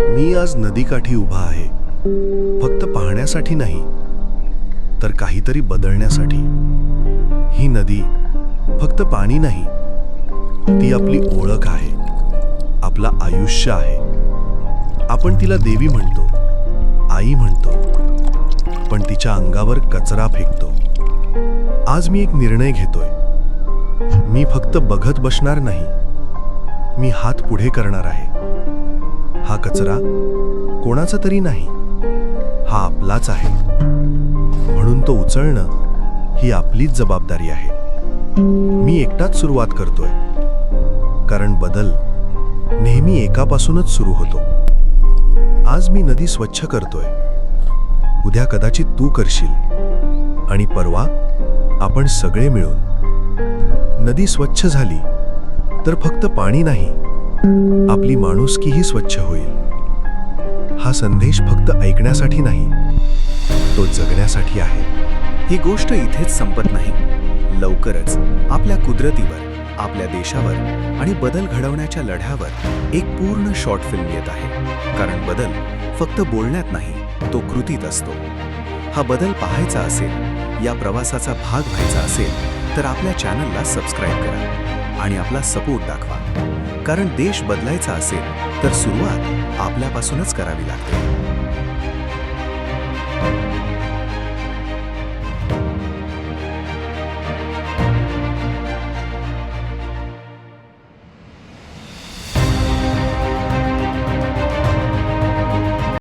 मी आज नदीकाठी उभा आहे. फक्त पाहण्यासाठी नाही तर काहीतरी बदलण्यासाठी. ही नदी फक्त पाणी नाही ती आपली ओळख आहे आपला आयुष्य आहे. आपण तिला देवी म्हणतो आई म्हणतो पण तिच्या अंगावर कचरा फेकतो. आज मी एक निर्णय घेतोय. मी फक्त बघत बसणार नाही मी हात पुढे करणार आहे. कचरा कोणाचा तरी नाही. हा आपलाच आहे. म्हणून तो उचलणं ही आपलीच जबाबदारी आहे. मी एकटाच सुरुवात करतोय. कारण बदल नेहमी एकापासूनच सुरू होतो. आज मी नदी स्वच्छ करतोय. उद्या कदाचित तू करशील. आणि परवा आपण सगळे मिळून. नदी स्वच्छ झाली तर फक्त पाणी नाही. आपली माणुसकीही स्वच्छ होईल. हा संदेश फक्त ऐकण्यासाठी नाही तो जगण्यासाठी आहे. ही गोष्ट इथेच संपत नाही. लवकरच आपल्या कुदरतीवर आपल्या देशावर आणि बदल घडवण्याच्या लढ्यावर एक पूर्ण शॉर्ट फिल्म येत आहे. कारण बदल फक्त बोलण्यात नाही तो कृतीत असतो. हा बदल पाहायचा असेल या प्रवासाचा भाग व्हायचा असेल तर आपल्या चॅनलला सबस्क्राईब करा. आणि आपला सपोर्ट दाखवा. कारण देश बदलायचा असेल तर सुरुवात आपल्यापासूनच करावी लागते.